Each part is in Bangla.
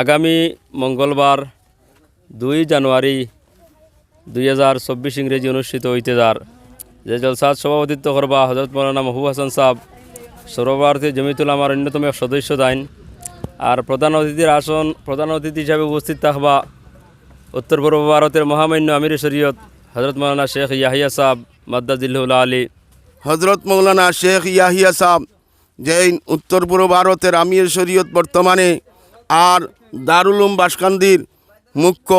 আগামী মঙ্গলবার দুই জানুয়ারি দুই হাজার চব্বিশ ইংরেজি অনুষ্ঠিত হইতে যার যে জলসাদ সভাপতিত্ব করবা হজরত মৌলানা মাহবুব হাসান সাহ সর্বভারতীয় জমিতুল আমার অন্যতম এক সদস্য দাইন। আর প্রধান অতিথির আসন, প্রধান অতিথি হিসাবে উপস্থিত থাকবা উত্তর পূর্ব ভারতের মহামান্য আমির শরীয়ত হজরত মৌলানা শেখ ইয়াহিয়া সাহ মাদ্দাজিল্লাহ আলী। হজরত মৌলানা শেখ ইয়াহিয়া সাহ যে উত্তর পূর্ব ভারতের আমির শরীয়ত বর্তমানে, আর দারুলুম বাসকান্দির মুখ্য।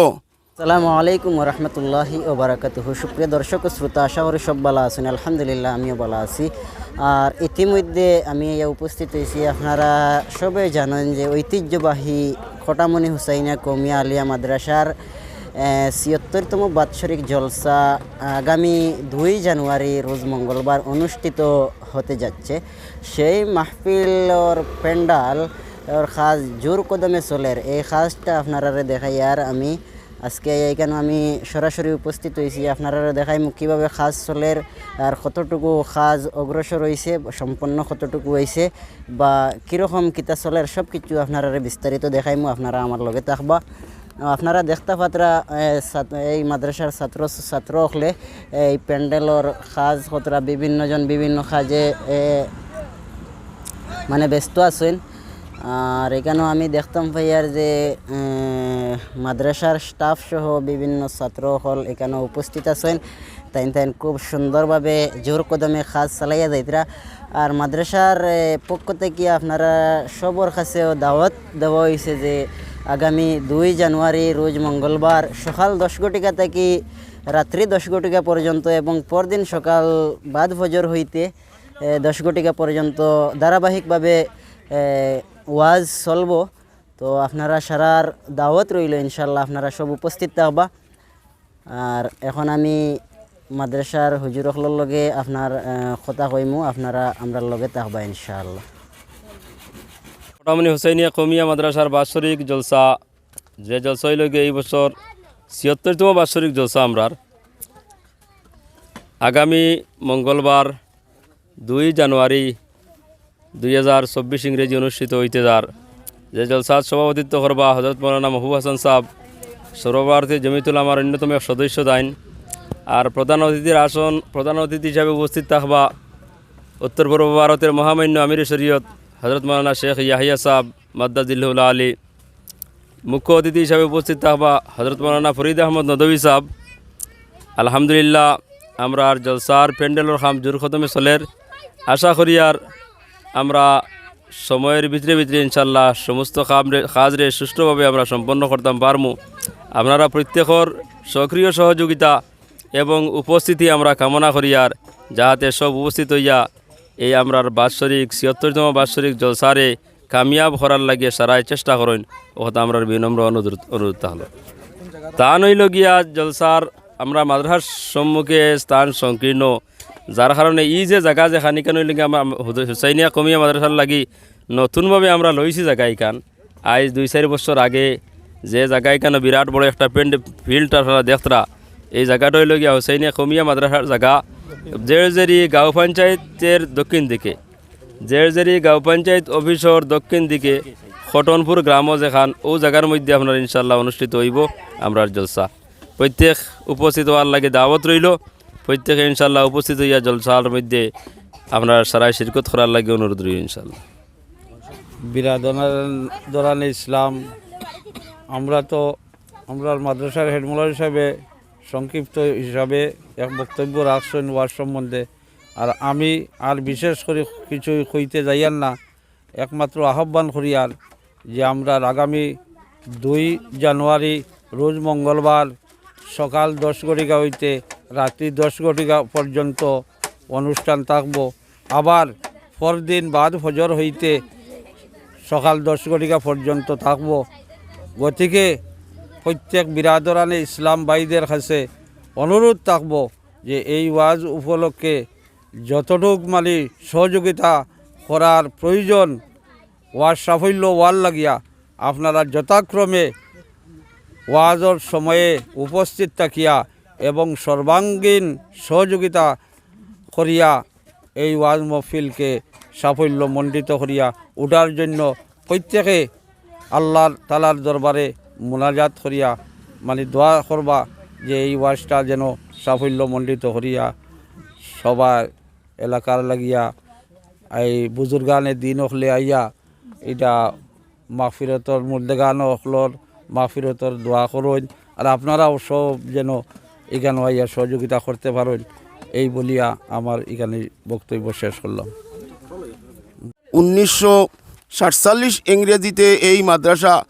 আসসালামু আলাইকুম রহমতুল্লাহি ও বারাকাতুহ সুপ্রিয় দর্শক শ্রোতা, আশা করি সব ভালো আছেন। আলহামদুলিল্লাহ, আমিও ভালো আছি। আর ইতিমধ্যে আমি উপস্থিত হয়েছি। আপনারা সবাই জানেন যে ঐতিহ্যবাহী খটামণি হুসাইনা কমিয়া আলিয়া মাদ্রাসার ছিয়ত্তরতম বাৎসরিক জলসা আগামী দুই জানুয়ারি, রোজ মঙ্গলবার অনুষ্ঠিত হতে যাচ্ছে। সেই মাহফিলর প্যান্ডাল ওর খাস জোর কদমে চলের এই খাসটা আপনারা দেখাই, আর আমি আজকে এইখানে আমি সরাসরি উপস্থিত হয়েছি। আপনারা দেখাই কীভাবে খাস চলের আর কতটুকু খাজ অগ্রসর হয়েছে সম্পন্ন কতটুকু হয়েছে বা কীরকম কিতা চলের সব কিছু আপনারা বিস্তারিত দেখাইমু, আপনারা আমার লগে থাকবা। আপনারা দেখতে পাত্রা এই মাদ্রাসার ছাত্র ছাত্র হলে এই প্যান্ডেলর সাজ কতরা, বিভিন্নজন বিভিন্ন সাজে মানে ব্যস্ত আছেন। আর এখানেও আমি দেখতাম ভাইয়ার যে মাদ্রাসার স্টাফ সহ বিভিন্ন ছাত্র হল এখানে উপস্থিত আছেন। তাই তাই খুব সুন্দরভাবে জোর কদমে কাজ চালাইয়া যাইতরা। আর মাদ্রাসার পক্ষ থেকে আপনারা সবর কাছেও দাওয়াত দেওয়া হয়েছে যে, আগামী দুই জানুয়ারি, রোজ মঙ্গলবার সকাল দশ ঘটিকা থেকে রাত্রি দশ ঘটিকা পর্যন্ত এবং পরদিন সকাল বাদ ফজর হইতে দশ ঘটিকা পর্যন্ত ধারাবাহিকভাবে ওয়াজ চলব। তো আপনারা সারার দাওয়াত রইল ইনশাল্লাহ আপনারা সব উপস্থিত থাকবা। আর এখন আমি মাদ্রাসার হুজুর হকলের লগে আপনার কথা কইমু, আপনারা, আমরা লগে থাকবা, ইনশাআল্লাহ। মোটামুটি হুসাইনিয়া কমিয়া মাদ্রাসার বাৎসরিক জলসা, যে জলসা হইল গিয়ে এই বছর ছিয়ত্তরতম বাৎসরিক জলসা আমরার। আগামী মঙ্গলবার দুই জানুয়ারি দুই হাজার চব্বিশ ইংরেজি অনুষ্ঠিত হইতে যার যে জলসাদ সভাপতিত্ব করবা হজরত মৌলানা মাহবুব হাসান সাহ সর্বভারতীয় জমিতুল আমার অন্যতম এক সদস্য দাইন। আর প্রধান অতিথির আসন, প্রধান অতিথি হিসাবে উপস্থিত থাকবা উত্তর পূর্ব ভারতের মহামান্য আমির শরীয়ত হজরত মৌলানা শেখ ইয়াহিয়া সাহ মাদ্দাজিল্লাহ আলী। মুখ্য অতিথি হিসাবে উপস্থিত থাকবা হজরত মৌলানা ফরিদ আহমদ নদী সাহ আলহামদুলিল্লাহ, আমরা আর জলসার প্যান্ডেলর খাম জোর খতমে চলের আশা করি আর আমরা সময়ের ভিতরে ভিতরে ইনশাল্লাহ সমস্ত কাজরে সুষ্ঠুভাবে আমরা সম্পন্ন করতাম পারমু। আপনারা প্রত্যেকর সক্রিয় সহযোগিতা এবং উপস্থিতি আমরা কামনা করি আর যাহাতে সব উপস্থিত হইয়া এই আমরার বাৎসরিক ছিয়ত্তরতম বাৎসরিক জলসারে কামিয়াব করার লাগিয়ে সারাই চেষ্টা করেন। ও কথা আমরা বিনম্র অনুরোধ অনুরোধ হলো তা নইল গিয়া জলসার আমরা মাদ্রাসার সম্মুখে স্থান সংকীর্ণ যার কারণে ই যে জায়গা যে খানিকান গিয়া আমরা হুসাইনিয়া কমিয়া মাদ্রাসার লাগি নতুনভাবে আমরা লইছি জায়গা ইখান আজ দুই চারি বছর আগে যে জায়গা ইখানে বিরাট বড় একটা পেন্ড ফিল্ড আপনারা দেখতরা এই জায়গাটা হইল গিয়া হুসাইনিয়া কমিয়া মাদ্রাসার জায়গা জেরজেরি গাঁও পঞ্চায়েতের দক্ষিণ দিকে। জেরজেরি গাঁও পঞ্চায়েত অফিসর দক্ষিণ দিকে খটনপুর গ্রামও যেখান ও জায়গার মধ্যে আপনার ইনশাল্লাহ অনুষ্ঠিত হইব। আমরার জলসা প্রত্যেক উপস্থিত হওয়ার লাগে দাওয়াত রইল প্রত্যেকে ইনশাল্লাহ উপস্থিত হইয়া জলসার মধ্যে আপনার সারাই শিরকত করার লাগে অনুরোধ রইল ইনশাল্লাহ বিরাদরান ইসলাম, আমরা তো, আমরা মাদ্রাসার হেডমোলার হিসাবে, সংক্ষিপ্ত হিসাবে এক বক্তব্য রাখছেন ওয়ার সম্বন্ধে। আর আমি আর বিশেষ করে কিছু কইতে যাইয়ার না, একমাত্র আহ্বান করিয়ার যে আমরা আগামী দুই জানুয়ারি, রোজ মঙ্গলবার সকাল দশ ঘটিকা হইতে রাত্রি দশ ঘটিকা পর্যন্ত অনুষ্ঠান থাকব। আবার পরদিন বাদ ফজর হইতে সকাল দশ ঘটিকা পর্যন্ত থাকব। গতিকে প্রত্যেক বিরাদরানে ইসলাম ভাইদের কাছে অনুরোধ থাকব যে এই ওয়াজ উপলক্ষে যতটুক মানে সহযোগিতা করার প্রয়োজন, ওয়াজ সাফল্য ওয়াল লাগিয়া আপনারা যথাক্রমে ওয়াজর সময়ে উপস্থিত থাকিয়া এবং সর্বাঙ্গীন সহযোগিতা করিয়া এই ওয়াজ মহফিলকে সাফল্য মণ্ডিত করিয়া উঠার জন্য প্রত্যেকে আল্লাহর তালার দরবারে মোনাজাত করিয়া মানে দোয়া করবা যে এই ওয়াজটা যেন সাফল্যমণ্ডিত করিয়া সবার এলাকার লাগিয়া, এই বুজুর্গানের দিন হলে আইয়া, এটা মাহফিরতর মুর্দেগান হলর মাহফিরতর দোয়া করুন। আর আপনারাও সব যেন এখানে আইয়া সহযোগিতা করতে পারেন এই বলিয়া আমার এখানে বক্তব্য শেষ করলাম। উনিশশো সাতচল্লিশ ইংরেজিতে এই মাদ্রাসা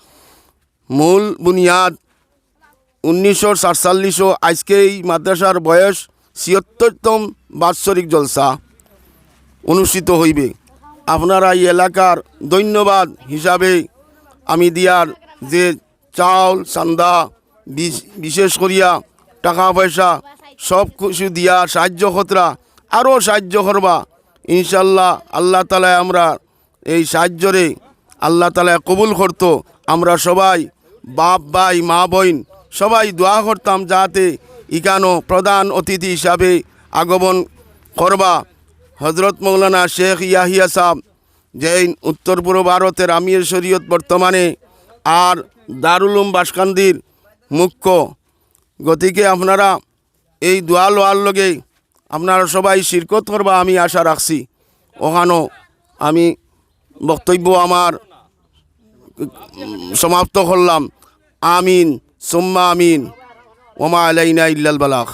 মূল বুনিয়াদ। উনিশশো সাতচল্লিশও আজকে এই মাদ্রাসার বয়স ছিয়ত্তরতম বাৎসরিক জলসা অনুষ্ঠিত হইবে। আপনারা এই এলাকার ধন্যবাদ হিসাবে আমি দিয়ার যে চাউল চান্দা বিশ- বিশেষ করিয়া টাকা পয়সা সব কিছু দিয়া সাহায্য খতরা আরও সাহায্য করবা। ইনশাল্লাহ আল্লাহ তালা আমরা এই সাহায্যরে আল্লাহ তালা কবুল করতো। আমরা সবাই, বাপ, ভাই, মা, বোন, সবাই দোয়া করতাম যাতে ইকানো প্রধান অতিথি হিসাবে আগমন করবা। হজরত মৌলানা শেখ ইয়াহিয়া সাহ জৈন উত্তর পূর্ব ভারতের আমির শরীয়ত বর্তমানে আর দারুলুম বাসকান্দির মুখ্য গতিকে আপনারা এই দোয়া লোয়ার লগে আপনারা সবাই শিরকত করবা আমি আশা রাখছি। ওখানো আমি বক্তব্য আমার সমাপ্ত করলাম। আমিন, সুম্মা আমিন, ওমা আলাইনা ইল্লাল বালাক